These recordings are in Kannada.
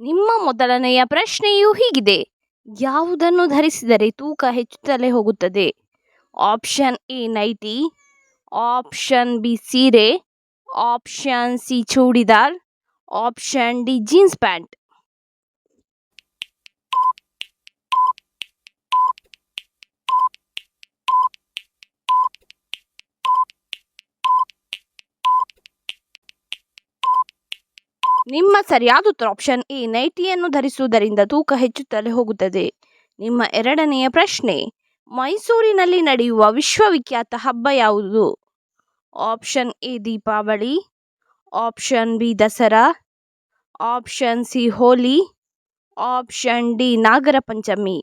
ನಿಮ್ಮ ಮೊದಲನೆಯ ಪ್ರಶ್ನೆಯು ಹೀಗಿದೆ. ಯಾವುದನ್ನು ಧರಿಸಿದರೆ ತೂಕ ಹೆಚ್ಚುತ್ತಲೇ ಹೋಗುತ್ತದೆ? Option A, nightie. Option B, ಸೀರೆ. Option C, churidar. Option D, jeans pant. ನಿಮ್ಮ ಸರಿಯಾದ ಉತ್ತರ ಆಪ್ಷನ್ ಎ, ನೈಟಿಯನ್ನು ಧರಿಸುವುದರಿಂದ ತೂಕ ಹೆಚ್ಚುತ್ತಲೇ ಹೋಗುತ್ತದೆ ನಿಮ್ಮ ಎರಡನೆಯ ಪ್ರಶ್ನೆ, ಮೈಸೂರಿನಲ್ಲಿ ನಡೆಯುವ ವಿಶ್ವವಿಖ್ಯಾತ ಹಬ್ಬ ಯಾವುದು? Option A, Deepavali option B, Dasara option C, Holi option D, Nagara Panchami.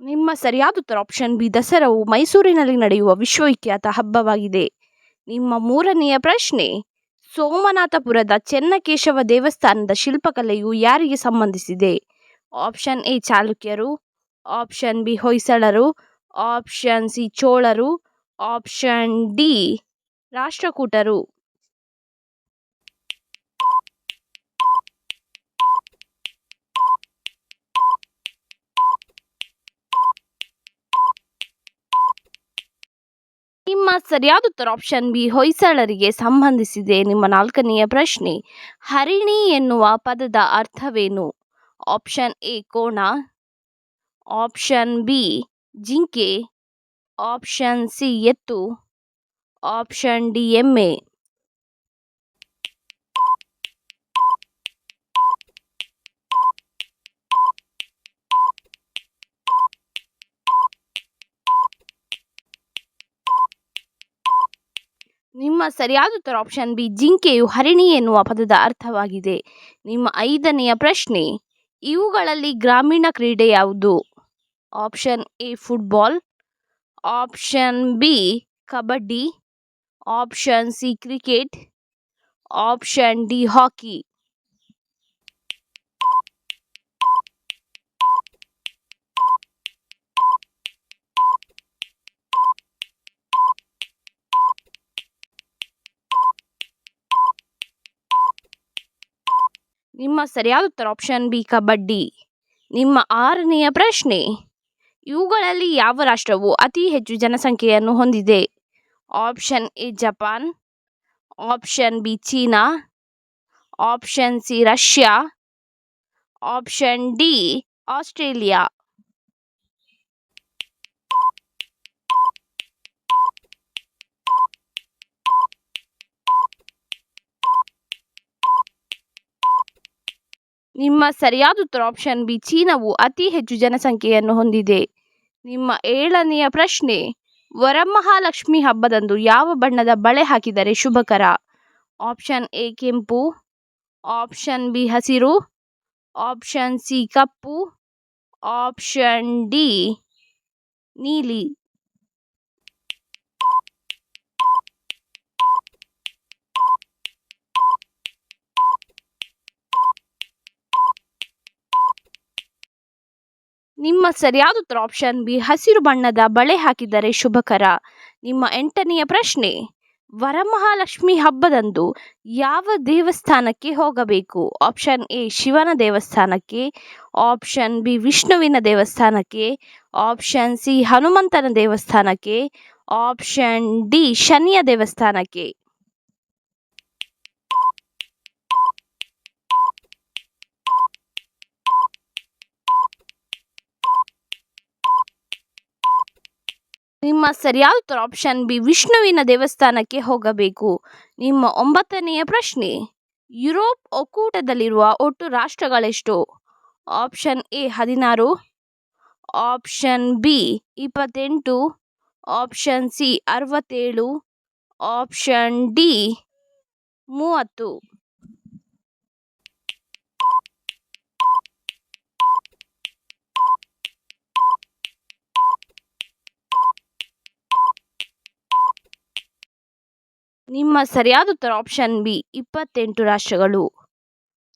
ನಿಮ್ಮ ಸರಿಯಾದ ಉತ್ತರ ಆಪ್ಷನ್ ಬಿ ದಸರಾವು ಮೈಸೂರಿನಲ್ಲಿ ನಡೆಯುವ ವಿಶ್ವವಿಖ್ಯಾತ ಹಬ್ಬವಾಗಿದೆ. ನಿಮ್ಮ ಮೂರನೆಯ ಪ್ರಶ್ನೆ, ಸೋಮನಾಥಪುರದ ಚೆನ್ನಕೇಶವ ದೇವಸ್ಥಾನದ ಶಿಲ್ಪಕಲೆಯು ಯಾರಿಗೆ ಸಂಬಂಧಿಸಿದೆ? ಆಪ್ಷನ್ ಎ ಚಾಲುಕ್ಯರು. ಆಪ್ಷನ್ ಬಿ ಹೊಯ್ಸಳರು. ಆಪ್ಷನ್ ಸಿ ಚೋಳರು. ಆಪ್ಷನ್ ಡಿ ರಾಷ್ಟ್ರಕೂಟರು ನಿಮ್ಮ ಸರಿಯಾದ ಉತ್ತರ ಆಪ್ಷನ್ ಬಿ ಹೊಯ್ಸಳರಿಗೆ ಸಂಬಂಧಿಸಿದೆ. ನಿಮ್ಮ ನಾಲ್ಕನೆಯ ಪ್ರಶ್ನೆ, ಹರಿಣಿ ಎನ್ನುವ ಪದದ ಅರ್ಥವೇನು? ಆಪ್ಷನ್ ಎ ಕೋಣ. ಆಪ್ಷನ್ ಬಿ ಜಿಂಕೆ. ಆಪ್ಷನ್ ಸಿ ಎತ್ತು. ಆಪ್ಷನ್ ಡಿ ಎಮ್ಮೆ. ನಿಮ್ಮ ಸರಿಯಾದ ಉತ್ತರ ಆಪ್ಷನ್ ಬಿ ಜಿಂಕೆಯು ಹರಿಣಿ ಎನ್ನುವ ಪದದ ಅರ್ಥವಾಗಿದೆ. ನಿಮ್ಮ ಐದನೆಯ ಪ್ರಶ್ನೆ, ಇವುಗಳಲ್ಲಿ ಗ್ರಾಮೀಣ ಕ್ರೀಡೆ ಯಾವುದು? Option A football option B kabaddi. Option C cricket option D hockey ನಿಮ್ಮ ಸರಿಯಾದ ಉತ್ತರ ಆಪ್ಷನ್ ಬಿ ಕಬಡ್ಡಿ. ನಿಮ್ಮ ಆರನೆಯ ಪ್ರಶ್ನೆ, ಇವುಗಳಲ್ಲಿ ಯಾವ ರಾಷ್ಟ್ರವು ಅತಿ ಹೆಚ್ಚು ಜನಸಂಖ್ಯೆಯನ್ನು ಹೊಂದಿದೆ? Option A Japan option B China. Option C Russia option D Australia ನಿಮ್ಮ ಸರಿಯಾದ ಉತ್ತರ ಆಪ್ಷನ್ ಬಿ ಚೀನಾವು ಅತಿ ಹೆಚ್ಚು ಜನಸಂಖ್ಯೆಯನ್ನು ಹೊಂದಿದೆ. ನಿಮ್ಮ ಏಳನೆಯ ಪ್ರಶ್ನೆ, ವರಮಹಾಲಕ್ಷ್ಮಿ ಹಬ್ಬದಂದು ಯಾವ ಬಣ್ಣದ ಬಳೆ ಹಾಕಿದರೆ ಶುಭಕರ? ಆಪ್ಷನ್ ಎ ಕೆಂಪು. ಆಪ್ಷನ್ ಬಿ ಹಸಿರು. ಆಪ್ಷನ್ ಸಿ ಕಪ್ಪು. ಆಪ್ಷನ್ ಡಿ ನೀಲಿ. ನಿಮ್ಮ ಸರಿಯಾದ ಉತ್ತರ ಆಪ್ಷನ್ ಬಿ ಹಸಿರು ಬಣ್ಣದ ಬಳೆ ಹಾಕಿದರೆ ಶುಭಕರ. ನಿಮ್ಮ ಎಂಟನೆಯ ಪ್ರಶ್ನೆ, ವರಮಹಾಲಕ್ಷ್ಮಿ ಹಬ್ಬದಂದು ಯಾವ ದೇವಸ್ಥಾನಕ್ಕೆ ಹೋಗಬೇಕು? ಆಪ್ಷನ್ ಎ ಶಿವನ ದೇವಸ್ಥಾನಕ್ಕೆ. ಆಪ್ಷನ್ ಬಿ ವಿಷ್ಣುವಿನ ದೇವಸ್ಥಾನಕ್ಕೆ. ಆಪ್ಷನ್ ಸಿ ಹನುಮಂತನ ದೇವಸ್ಥಾನಕ್ಕೆ. ಆಪ್ಷನ್ ಡಿ ಶನಿಯ ದೇವಸ್ಥಾನಕ್ಕೆ. ನಿಮ್ಮ ಸರಿಯಾದ ಉತ್ತರ ಆಪ್ಷನ್ ಬಿ ವಿಷ್ಣುವಿನ ದೇವಸ್ಥಾನಕ್ಕೆ ಹೋಗಬೇಕು. ನಿಮ್ಮ ಒಂಬತ್ತನೆಯ ಪ್ರಶ್ನೆ, ಯುರೋಪ್ ಒಕ್ಕೂಟದಲ್ಲಿರುವ ಒಟ್ಟು ರಾಷ್ಟ್ರಗಳೆಷ್ಟು? ಆಪ್ಷನ್ ಎ ಹದಿನಾರು. ಆಪ್ಷನ್ ಬಿ ಇಪ್ಪತ್ತೆಂಟು. ಆಪ್ಷನ್ ಸಿ ಅರವತ್ತೇಳು. ಆಪ್ಷನ್ ಡಿ ಮೂವತ್ತು. ನಿಮ್ಮ ಸರಿಯಾದ ಉತ್ತರ ಆಪ್ಷನ್ ಬಿ ಇಪ್ಪತ್ತೆಂಟು ರಾಷ್ಟ್ರಗಳು.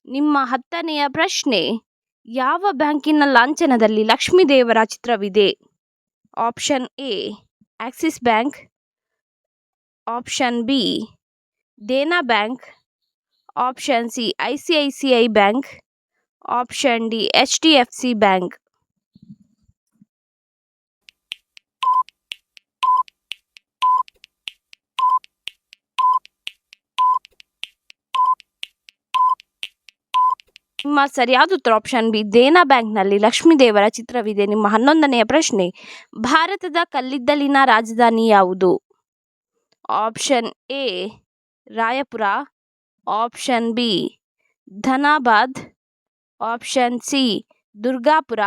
ನಿಮ್ಮ ಹತ್ತನೆಯ ಪ್ರಶ್ನೆ, ಯಾವ ಬ್ಯಾಂಕಿನ ಲಾಂಛನದಲ್ಲಿ ಲಕ್ಷ್ಮೀದೇವರ ಚಿತ್ರವಿದೆ? Option A Axis bank option B Dena bank option C I C I C I bank option D H D F C bank ನಿಮ್ಮ ಸರಿಯಾದ ಉತ್ತರ ಆಪ್ಷನ್ ಬಿ, ದೇನಾ ಬ್ಯಾಂಕ್ನಲ್ಲಿ ಲಕ್ಷ್ಮೀ ದೇವರ ಚಿತ್ರವಿದೆ. ನಿಮ್ಮ ಹನ್ನೊಂದನೆಯ ಪ್ರಶ್ನೆ, ಭಾರತದ ಕಲ್ಲಿದ್ದಲಿನ ರಾಜಧಾನಿ ಯಾವುದು? Option A, Raipur. Option B, Dhanbad. Option C, Durgapur.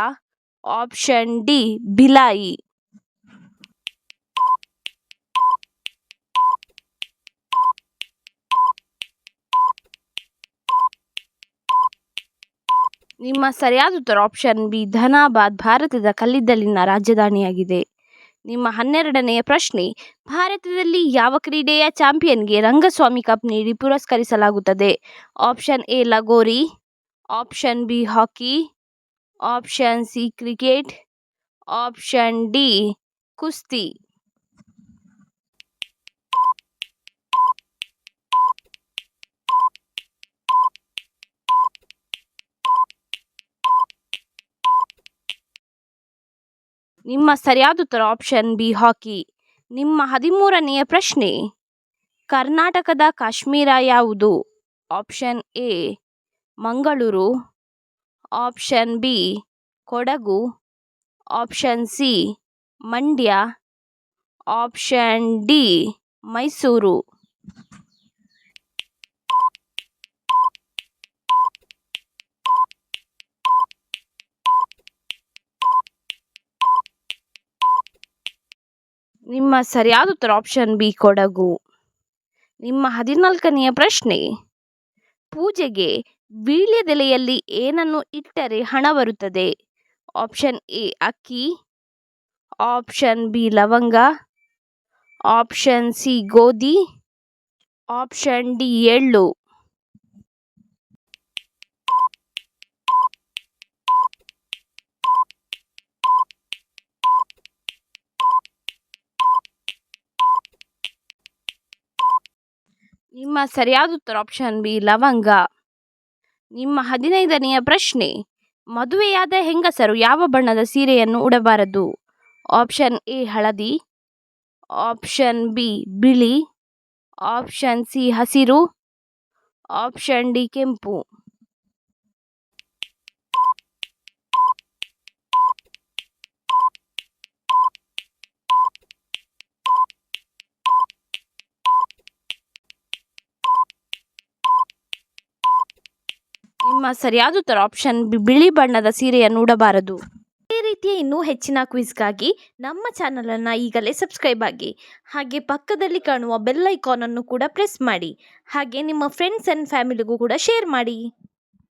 Option D, Bhilai. ನಿಮ್ಮ ಸರಿಯಾದ ಉತ್ತರ ಆಪ್ಷನ್ ಬಿ ಧನಾಬಾದ್ ಭಾರತದ ಕಲ್ಲಿದ್ದಲಿನ ರಾಜಧಾನಿಯಾಗಿದೆ. ನಿಮ್ಮ ಹನ್ನೆರಡನೆಯ ಪ್ರಶ್ನೆ, ಭಾರತದಲ್ಲಿ ಯಾವ ಕ್ರೀಡೆಯ ಚಾಂಪಿಯನ್ಗೆ ರಂಗಸ್ವಾಮಿ ಕಪ್ ನೀಡಿ ಪುರಸ್ಕರಿಸಲಾಗುತ್ತದೆ? Option A lagori. Option B hockey. Option C cricket. Option D ಕುಸ್ತಿ. ನಿಮ್ಮ ಸರಿಯಾದ ಉತ್ತರ ಆಪ್ಷನ್ ಬಿ ಹಾಕಿ ನಿಮ್ಮ ಹದಿಮೂರನೆಯ ಪ್ರಶ್ನೆ, ಕರ್ನಾಟಕದ ಕಾಶ್ಮೀರ ಯಾವುದು? Option A Mangaluru. Option B Kodagu. Option C Mandya. Option D Mysuru. ನಿಮ್ಮ ಸರಿಯಾದ ಉತ್ತರ ಆಪ್ಷನ್ ಬಿ ಕೊಡಗು. ನಿಮ್ಮ ಹದಿನಾಲ್ಕನೆಯ ಪ್ರಶ್ನೆ, ಪೂಜೆಗೆ ವೀಳ್ಯದೆಲೆಯಲ್ಲಿ ಏನನ್ನು ಇಟ್ಟರೆ ಹಣ ಬರುತ್ತದೆ? ಆಪ್ಷನ್ ಎ ಅಕ್ಕಿ. ಆಪ್ಷನ್ ಬಿ ಲವಂಗ. ಆಪ್ಷನ್ ಸಿ ಗೋಧಿ. ಆಪ್ಷನ್ ಡಿ ಎಳ್ಳು. ನಿಮ್ಮ ಸರಿಯಾದ ಉತ್ತರ ಆಪ್ಷನ್ ಬಿ, ಲವಂಗ. ನಿಮ್ಮ ಹದಿನೈದನೆಯ ಪ್ರಶ್ನೆ, ಮದುವೆಯಾದ ಹೆಂಗಸರು ಯಾವ ಬಣ್ಣದ ಸೀರೆಯನ್ನು ಉಡಬಾರದು? ಆಪ್ಷನ್ ಎ, ಹಳದಿ. ಆಪ್ಷನ್ ಬಿ, ಬಿಳಿ. ಆಪ್ಷನ್ ಸಿ, ಹಸಿರು. ಆಪ್ಷನ್ ಡಿ, ಕೆಂಪು. ನಿಮ್ಮ ಸರಿಯಾದ ಉತ್ತರ ಆಪ್ಷನ್ ಬಿಳಿ ಬಣ್ಣದ ಸೀರೆಯನ್ನು ಉಡಬಾರದು. ಇದೇ ರೀತಿಯ ಇನ್ನೂ ಹೆಚ್ಚಿನ ಕ್ವಿಜ್ಗಾಗಿ ನಮ್ಮ ಚಾನಲನ್ನು ಈಗಲೇ ಸಬ್ಸ್ಕ್ರೈಬ್ ಆಗಿ, ಹಾಗೆ ಪಕ್ಕದಲ್ಲಿ ಕಾಣುವ ಬೆಲ್ ಐಕಾನನ್ನು ಕೂಡ ಪ್ರೆಸ್ ಮಾಡಿ, ಹಾಗೆ ನಿಮ್ಮ ಫ್ರೆಂಡ್ಸ್ ಆ್ಯಂಡ್ ಫ್ಯಾಮಿಲಿಗೂ ಕೂಡ ಶೇರ್ ಮಾಡಿ.